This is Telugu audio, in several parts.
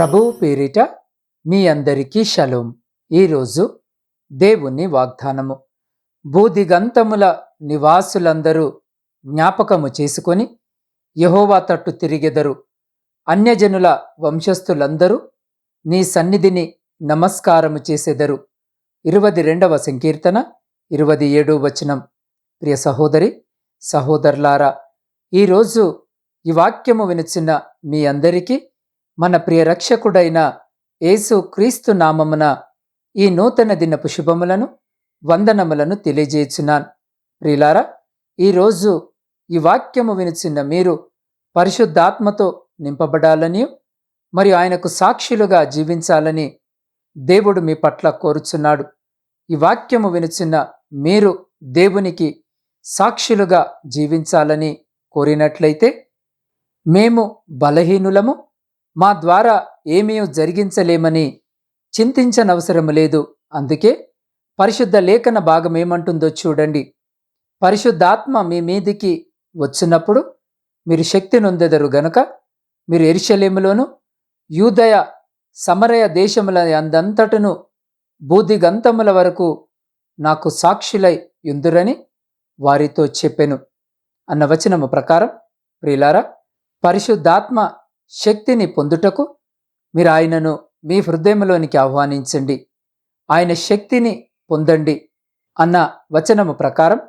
ప్రభువు పేరిట మీ అందరికీ షలోం. ఈరోజు దేవుని వాగ్దానము. భూదిగంతముల నివాసులందరూ జ్ఞాపకము చేసుకొని యహోవా తట్టు తిరిగెదరు. అన్యజనుల వంశస్థులందరూ నీ సన్నిధిని నమస్కారము చేసెదరు. ఇరువది రెండవ సంకీర్తన ఇరువది ఏడవ వచనం. ప్రియ సహోదరి సహోదరులారా ఈరోజు ఈ వాక్యము వినిచిన మీ అందరికీ మన ప్రియ రక్షకుడైన యేసు క్రీస్తు నామమున ఈ నూతన దినపు శుభములను వందనములను తెలియజేయుచున్నాను. ప్రియులారా ఈరోజు ఈ వాక్యము వినుచున్న మీరు పరిశుద్ధాత్మతో నింపబడాలని మరియు ఆయనకు సాక్షులుగా జీవించాలని దేవుడు మీ పట్ల కోరుచున్నాడు. ఈ వాక్యము వినుచున్న మీరు దేవునికి సాక్షులుగా జీవించాలని కోరినట్లయితే మేము బలహీనులము మా ద్వారా ఏమీ జరిగించలేమని చింతించనవసరం లేదు. అందుకే పరిశుద్ధ లేఖన భాగం ఏమంటుందో చూడండి. పరిశుద్ధాత్మ మీ మీదికి వచ్చినప్పుడు మీరు శక్తి నొందెదరు గనుక మీరు ఎరిశలేములోను యూదయ సమరయ దేశముల అందంతటను బూదిగంతముల వరకు నాకు సాక్షులై యుందురని వారితో చెప్పెను. అన్న వచనము ప్రకారం ప్రియులారా పరిశుద్ధాత్మ శక్తిని పొందుటకు మీరు ఆయనను మీ హృదయంలోనికి ఆహ్వానించండి. ఆయన శక్తిని పొందండి అన్న వచనము ప్రకారం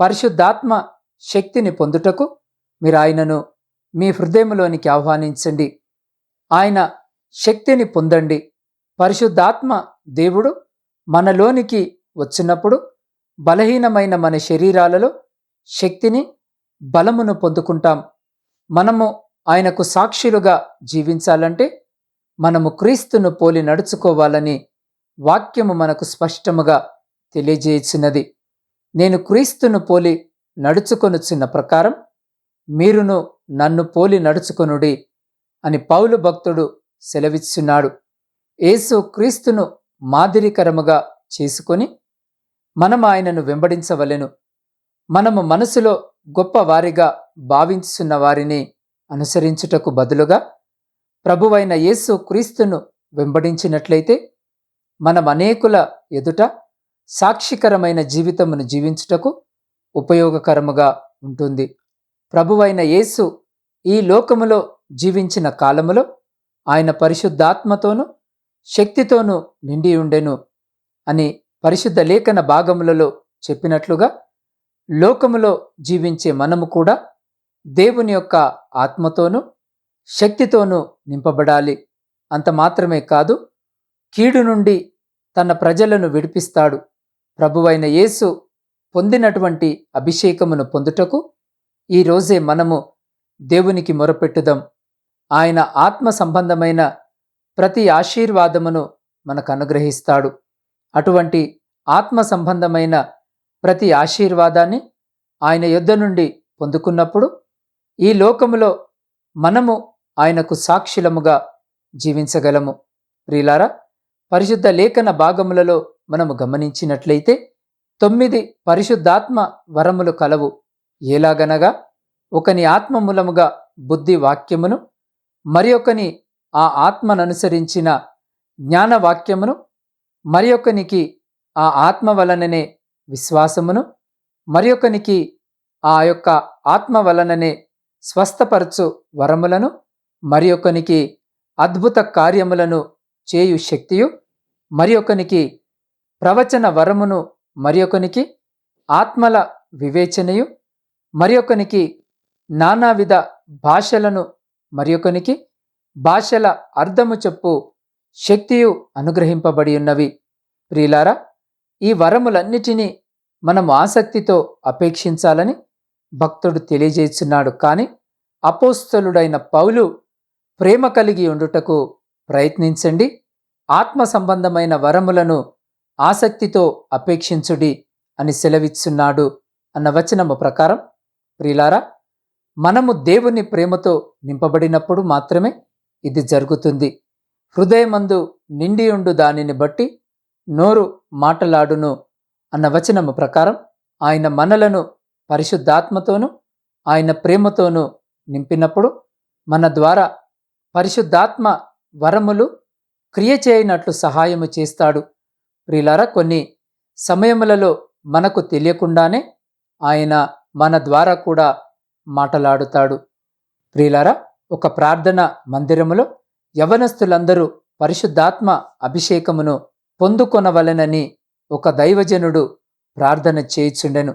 పరిశుద్ధాత్మ శక్తిని పొందుటకు మీరు ఆయనను మీ హృదయంలోనికి ఆహ్వానించండి. ఆయన శక్తిని పొందండి. పరిశుద్ధాత్మ దేవుడు మనలోనికి వచ్చినప్పుడు బలహీనమైన మన శరీరాలలో శక్తిని బలమును పొందుకుంటాం. మనము ఆయనకు సాక్షులుగా జీవించాలంటే మనము క్రీస్తును పోలి నడుచుకోవాలని వాక్యము మనకు స్పష్టముగా తెలియజేయుచున్నది. నేను క్రీస్తును పోలి నడుచుకొనుచున్న ప్రకారం మీరును నన్ను పోలి నడుచుకొనుడి అని పౌలు భక్తుడు సెలవిస్తున్నాడు యేసు క్రీస్తును మాదిరికరముగా చేసుకొని మనం ఆయనను వెంబడించవలెను. మనము మనసులో గొప్ప వారిగా భావించున్న వారిని అనుసరించుటకు బదులుగా ప్రభువైన యేసు క్రీస్తును వెంబడించినట్లయితే మనం అనేకుల ఎదుట సాక్షికరమైన జీవితమును జీవించుటకు ఉపయోగకరముగా ఉంటుంది. ప్రభువైన యేసు ఈ లోకములో జీవించిన కాలములో ఆయన పరిశుద్ధాత్మతోనూ శక్తితోనూ నిండి ఉండెను అని పరిశుద్ధ లేఖన భాగములలో చెప్పినట్లుగా లోకములో జీవించే మనము కూడా దేవుని యొక్క ఆత్మతోనూ శక్తితోనూ నింపబడాలి. అంత మాత్రమే కాదు కీడు నుండి తన ప్రజలను విడిపిస్తాడు. ప్రభువైన యేసు పొందినటువంటి అభిషేకమును పొందుటకు ఈ రోజే మనము దేవునికి మొరపెట్టుదాం. ఆయన ఆత్మ సంబంధమైన ప్రతి ఆశీర్వాదమును మనకు అనుగ్రహిస్తాడు. అటువంటి ఆత్మ సంబంధమైన ప్రతి ఆశీర్వాదాన్ని ఆయన యుద్ధ నుండి పొందుకున్నప్పుడు ఈ లోకములో మనము ఆయనకు సాక్షులముగా జీవించగలము. ప్రియులారా పరిశుద్ధ లేఖన భాగములలో మనము గమనించినట్లయితే తొమ్మిది పరిశుద్ధాత్మ వరములు కలవు. ఎలాగనగా ఒకని ఆత్మ మూలముగా బుద్ధి వాక్యమును మరి ఒకని ఆ ఆత్మననుసరించిన జ్ఞానవాక్యమును మరి ఒకనికి ఆ ఆత్మ వలననే విశ్వాసమును మరి ఒకనికి ఆ యొక్క ఆత్మ వలననే స్వస్థపరచు వరములను మరి ఒకనికి అద్భుత కార్యములను చేయు శక్తియు మరి ఒకనికి ప్రవచన వరమును మరి ఒకనికి ఆత్మల వివేచనయు మరి ఒకనికి నానావిధ భాషలను మరి ఒకనికి భాషల అర్థము చెప్పు శక్తియు అనుగ్రహింపబడి ఉన్నవి ప్రియులారా ఈ వరములన్నిటినీ మనం ఆసక్తితో అపేక్షించాలని భక్తుడు తెలియజేస్తున్నాడు. కానీ అపోస్తలుడైన పౌలు ప్రేమ కలిగి ఉండుటకు ప్రయత్నించండి. ఆత్మ సంబంధమైన వరములను ఆసక్తితో అపేక్షించుడి అని సెలవిస్తున్నాడు అన్న వచనము ప్రకారం. ప్రిలారా మనము దేవుని ప్రేమతో నింపబడినప్పుడు మాత్రమే ఇది జరుగుతుంది. హృదయమందు నిండియుండు దానిని బట్టి నోరు మాటలాడును అన్న వచనము ప్రకారం ఆయన మనలను పరిశుద్ధాత్మతోనూ ఆయన ప్రేమతోనూ నింపినప్పుడు మన ద్వారా పరిశుద్ధాత్మ వరములు క్రియ చేయనట్లు సహాయము చేస్తాడు. ప్రిలారా కొన్ని సమయములలో మనకు తెలియకుండానే ఆయన మన ద్వారా కూడా మాటలాడుతాడు. ప్రియులారా ఒక ప్రార్థన మందిరములో యవనస్తులందరూ పరిశుద్ధాత్మ అభిషేకమును పొందుకొనవలెనని ఒక దైవజనుడు ప్రార్థన చేయిచుండెను.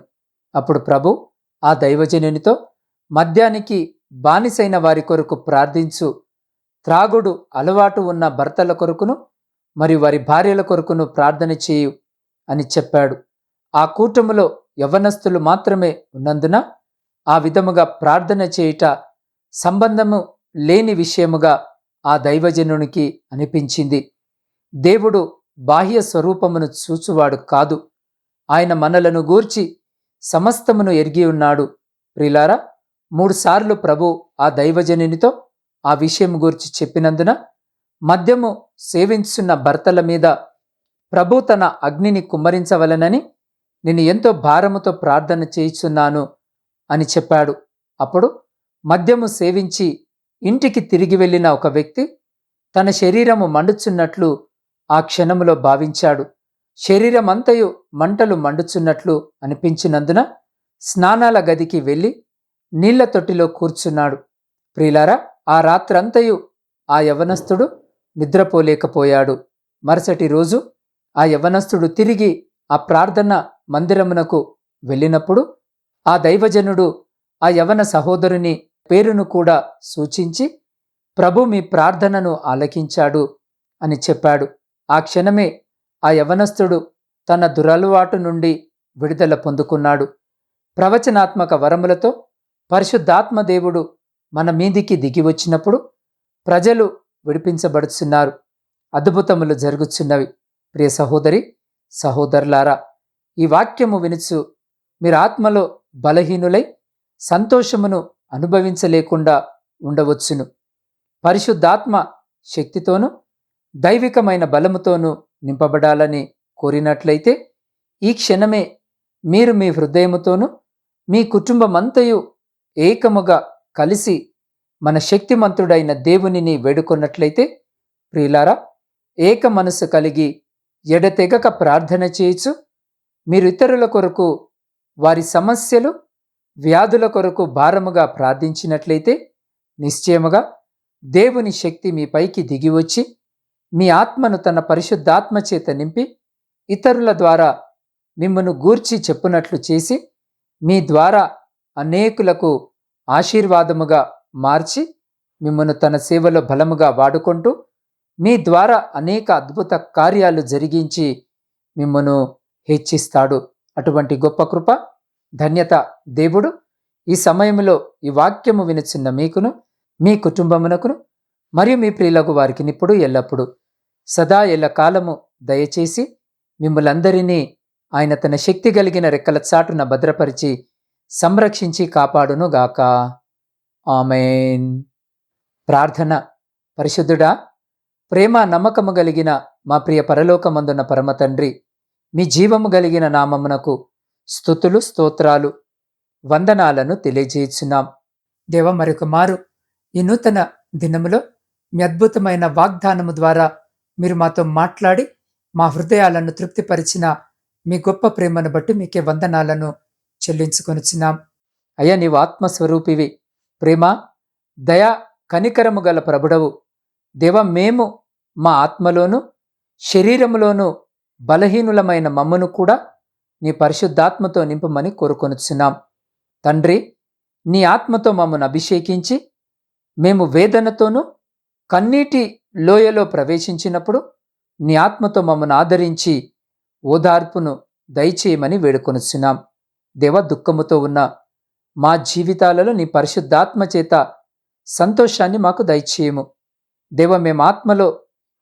అప్పుడు ప్రభు ఆ దైవజనునితో మద్యానికి బానిసైన వారి కొరకు ప్రార్థించు. త్రాగుడు అలవాటు ఉన్న భర్తల కొరకును మరియు వారి భార్యల కొరకును ప్రార్థన చేయు అని చెప్పాడు. ఆ కూటములో యవనస్తులు మాత్రమే ఉన్నందున ఆ విధముగా ప్రార్థన చేయుట సంబంధము లేని విషయముగా ఆ దైవజనునికి అనిపించింది. దేవుడు బాహ్య స్వరూపమును చూచువాడు కాదు. ఆయన మనలను గూర్చి సమస్తమును ఎరిగి ఉన్నాడు. ప్రిలారా మూడుసార్లు ప్రభు ఆ దైవజనునితో ఆ విషయం గురించి చెప్పినందున మద్యము సేవించున్న భర్తల మీద ప్రభు తన అగ్నిని కుమ్మరించవలనని నేను ఎంతో భారముతో ప్రార్థన చేయిచున్నాను అని చెప్పాడు. అప్పుడు మద్యము సేవించి ఇంటికి తిరిగి వెళ్ళిన ఒక వ్యక్తి తన శరీరము మండుచున్నట్లు ఆ క్షణములో భావించాడు. శరీరమంతయు మంటలు మండుచున్నట్లు అనిపించినందున స్నానాల గదికి వెళ్ళి నీళ్ళ తొట్టిలో కూర్చున్నాడు. ప్రియులారా ఆ రాత్రంతయు ఆ యవనస్తుడు నిద్రపోలేకపోయాడు. మరుసటి రోజు ఆ యవనస్తుడు తిరిగి ఆ ప్రార్థన మందిరమునకు వెళ్ళినప్పుడు ఆ దైవజనుడు ఆ యవన సహోదరుని పేరును కూడా సూచించి ప్రభు మీ ప్రార్థనను ఆలకించాడు అని చెప్పాడు. ఆ క్షణమే ఆ యవనస్తుడు తన దురలవాటు నుండి విడుదల పొందుకున్నాడు. ప్రవచనాత్మక వరములతో పరిశుద్ధాత్మ దేవుడు మన మీదికి దిగి వచ్చినప్పుడు ప్రజలు విడిపించబడుచున్నారు. అద్భుతములు జరుగుచున్నవి. ప్రియ సహోదరి సహోదరులారా ఈ వాక్యము వినుచు మీరు ఆత్మలో బలహీనులై సంతోషమును అనుభవించలేకుండా ఉండవచ్చును. పరిశుద్ధాత్మ శక్తితోనూ దైవికమైన బలముతోనూ నింపబడాలని కోరినట్లయితే ఈ క్షణమే మీరు మీ హృదయముతోనూ మీ కుటుంబమంతయు ఏకముగా కలిసి మన శక్తిమంతుడైన దేవునిని వేడుకున్నట్లయితే ప్రియులారా ఏక మనసు కలిగి ఎడతెగక ప్రార్థన చేయొచ్చు మీరు ఇతరుల కొరకు వారి సమస్యలు వ్యాధుల కొరకు భారముగా ప్రార్థించినట్లయితే నిశ్చయముగా దేవుని శక్తి మీ పైకి దిగివచ్చి మీ ఆత్మను తన పరిశుద్ధాత్మ చేత నింపి ఇతరుల ద్వారా మిమ్మను గూర్చి చెప్పునట్లు చేసి మీ ద్వారా అనేకులకు ఆశీర్వాదముగా మార్చి మిమ్మను తన సేవలో బలముగా వాడుకుంటూ మీ ద్వారా అనేక అద్భుత కార్యాలు జరిగించి మిమ్మను హెచ్చిస్తాడు. అటువంటి గొప్ప కృప ధన్యత దేవుడు ఈ సమయంలో ఈ వాక్యము వినుచున్న మీకును మీ కుటుంబమునకును మరియు మీ ప్రియులకు వారికి నిప్పుడు ఎల్లప్పుడు. సదా ఎల్ల కాలము దయచేసి మిమ్మలందరినీ ఆయన తన శక్తి కలిగిన రెక్కల చాటున భద్రపరిచి సంరక్షించి కాపాడును గాక. ఆమెన్. ప్రార్థన. పరిశుద్ధుడా ప్రేమ నమ్మకము కలిగిన మా ప్రియ పరలోకమందున్న పరమ తండ్రి మీ జీవము కలిగిన నామమునకు స్థుతులు స్తోత్రాలు వందనాలను తెలియజేస్తున్నాం దేవ మరొక మారు ఈ నూతన దినములో మీ అద్భుతమైన వాగ్దానము ద్వారా మీరు మాతో మాట్లాడి మా హృదయాలను తృప్తిపరిచిన మీ గొప్ప ప్రేమను బట్టి మీకే వందనాలను చెల్లించుకొనిచున్నాం అయ్యా నీవు ఆత్మస్వరూపివి. ప్రేమ దయా కనికరము గల ప్రభుడవు. దేవ మేము మా ఆత్మలోను శరీరములోను బలహీనులమైన మమ్మను కూడా నీ పరిశుద్ధాత్మతో నింపమని కోరుకొనుచున్నాం తండ్రి నీ ఆత్మతో మమ్మను అభిషేకించి మేము వేదనతోనూ కన్నీటి లోయలో ప్రవేశించినప్పుడు నీ ఆత్మతో మమ్మను ఆదరించి ఓదార్పును దయచేయమని వేడుకొనుచున్నాం దేవ దుఃఖముతో ఉన్న మా జీవితాలలో నీ పరిశుద్ధాత్మ చేత సంతోషాన్ని మాకు దయచేయము. దేవ మేము ఆత్మలో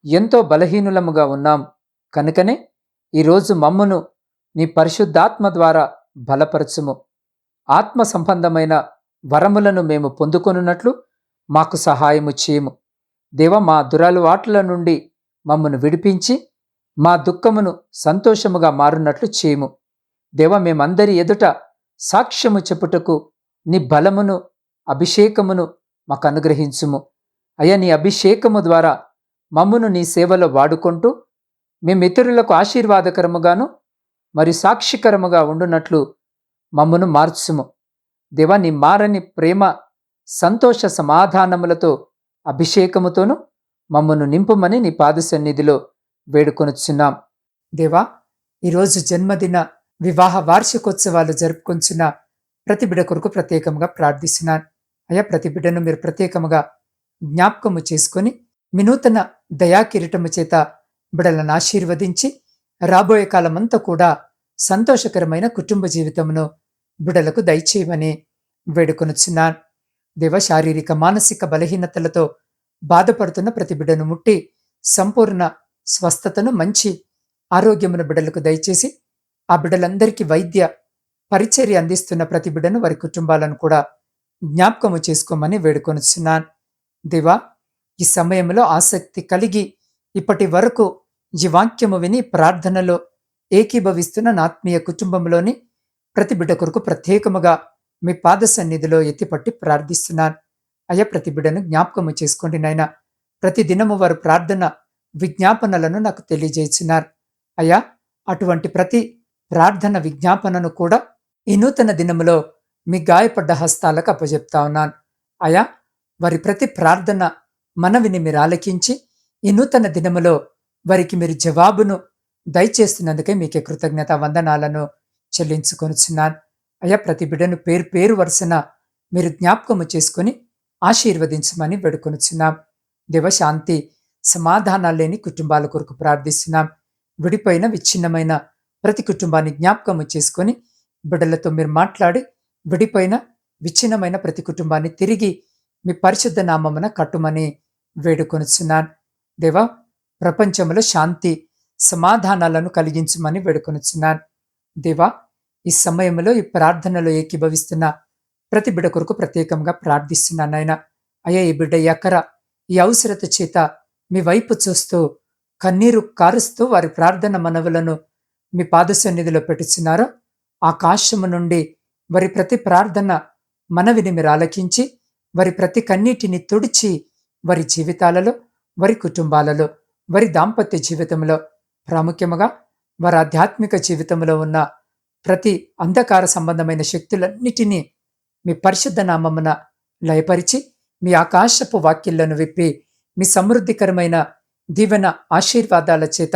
ఎంతో బలహీనులముగా ఉన్నాం. కనుకనే ఈరోజు మమ్మను నీ పరిశుద్ధాత్మ ద్వారా బలపరచుము. ఆత్మ సంబంధమైన వరములను మేము పొందుకొనున్నట్లు మాకు సహాయము చేయము. దేవ మా దురలవాట్ల నుండి మమ్మను విడిపించి మా దుఃఖమును సంతోషముగా మారున్నట్లు చేయము. దేవ మేమందరి ఎదుట సాక్ష్యము చెప్పుటకు నీ బలమును అభిషేకమును మాకు అనుగ్రహించుము. అయ్యా నీ అభిషేకము ద్వారా మమ్మును నీ సేవలో వాడుకుంటూ మేము ఇతరులకు ఆశీర్వాదకరముగాను మరియు సాక్షికరముగా ఉండునట్లు మమ్మను మార్చుము. దేవా నీ మారని ప్రేమ సంతోష సమాధానములతో అభిషేకముతోను మమ్మను నింపుమని నీ పాద సన్నిధిలో వేడుకొనుచున్నాం. దేవా ఈరోజు జన్మదిన వివాహ వార్షికోత్సవాలు జరుపుకొంచున్న ప్రతి బిడ కొరకు ప్రత్యేకంగా ప్రార్థిస్తున్నాను. అయ్యా ప్రతి బిడ్డను మీరు ప్రత్యేకముగా జ్ఞాపకము చేసుకొని మీ నూతన దయా కిరీటము చేత బిడలను ఆశీర్వదించి రాబోయే కాలమంతా కూడా సంతోషకరమైన కుటుంబ జీవితమును బిడలకు దయచేయమని వేడుకొనుచున్నాను. దేవ శారీరక మానసిక బలహీనతలతో బాధపడుతున్న ప్రతి బిడ్డను ముట్టి సంపూర్ణ స్వస్థతను మంచి ఆరోగ్యమును బిడలకు దయచేసి ఆ బిడ్డలందరికీ వైద్య పరిచర్య అందిస్తున్న ప్రతి బిడ్డను వారి కుటుంబాలను కూడా జ్ఞాపకము చేసుకోమని వేడుకొనుచున్నాను. దేవా ఈ సమయంలో ఆసక్తి కలిగి ఇప్పటి వరకు ఈ వాక్యము విని ప్రార్థనలో ఏకీభవిస్తున్న నా ఆత్మీయ కుటుంబంలోని ప్రతి బిడ్డ కొరకు ప్రత్యేకముగా మీ పాద సన్నిధిలో ఎత్తిపట్టి ప్రార్థిస్తున్నాను. అయ్యా ప్రతి బిడ్డను జ్ఞాపకము చేసుకోండి నాయన. ప్రతి దినము వారు ప్రార్థన విజ్ఞాపనలను నాకు తెలియజేస్తున్నారు అయ్యా అటువంటి ప్రతి ప్రార్థన విజ్ఞాపనను కూడా ఈ నూతన దినములో మీ గాయపడ్డ హస్తాలకు అప్పజెప్తా ఉన్నాను. అయా వారి ప్రతి ప్రార్థన మనవిని మీరు ఆలకించి ఈ నూతన దినములో వారికి మీరు జవాబును దయచేస్తున్నందుకే మీకే కృతజ్ఞత వందనాలను చెల్లించుకొనుచున్నాను. అయ్యా ప్రతి బిడ్డను పేరు పేరు వరుసన మీరు జ్ఞాపకము చేసుకుని ఆశీర్వదించమని వేడుకొనుచున్నాం. దేవశాంతి సమాధానాలు లేని కుటుంబాల కొరకు ప్రార్థిస్తున్నాం. విడిపోయిన విచ్ఛిన్నమైన ప్రతి కుటుంబాన్ని జ్ఞాపకము చేసుకొని బిడ్డలతో మీరు మాట్లాడి విడిపోయిన విచ్ఛిన్నమైన ప్రతి కుటుంబాన్ని తిరిగి మీ పరిశుద్ధ నామమున కట్టుమని వేడుకొనుచున్నాను. దేవా ప్రపంచంలో శాంతి సమాధానాలను కలిగించమని వేడుకొనుచున్నాను. దేవా ఈ సమయంలో ఈ ప్రార్థనలో ఏకీభవిస్తున్న ప్రతి బిడ్డ కొరకు ప్రత్యేకంగా ప్రార్థిస్తున్నాను ఆయన అయ్యా ఈ బిడ్డ ఎక్కర ఈ అవసరత చేత మీ వైపు చూస్తూ కన్నీరు కారుస్తూ వారి ప్రార్థన మనవులను మీ పాద సన్నిధిలో పెట్టుచున్నారో ఆకాశము నుండి వారి ప్రతి ప్రార్థన మనవిని మీరు ఆలకించి వారి ప్రతి కన్నీటిని తుడిచి వారి జీవితాలలో వారి కుటుంబాలలో వారి దాంపత్య జీవితంలో ప్రాముఖ్యముగా వారి ఆధ్యాత్మిక జీవితంలో ఉన్న ప్రతి అంధకార సంబంధమైన శక్తులన్నిటినీ మీ పరిశుద్ధ నామమున లయపరిచి మీ ఆకాశపు వాక్యలను విప్పి మీ సమృద్ధికరమైన దీవెన ఆశీర్వాదాల చేత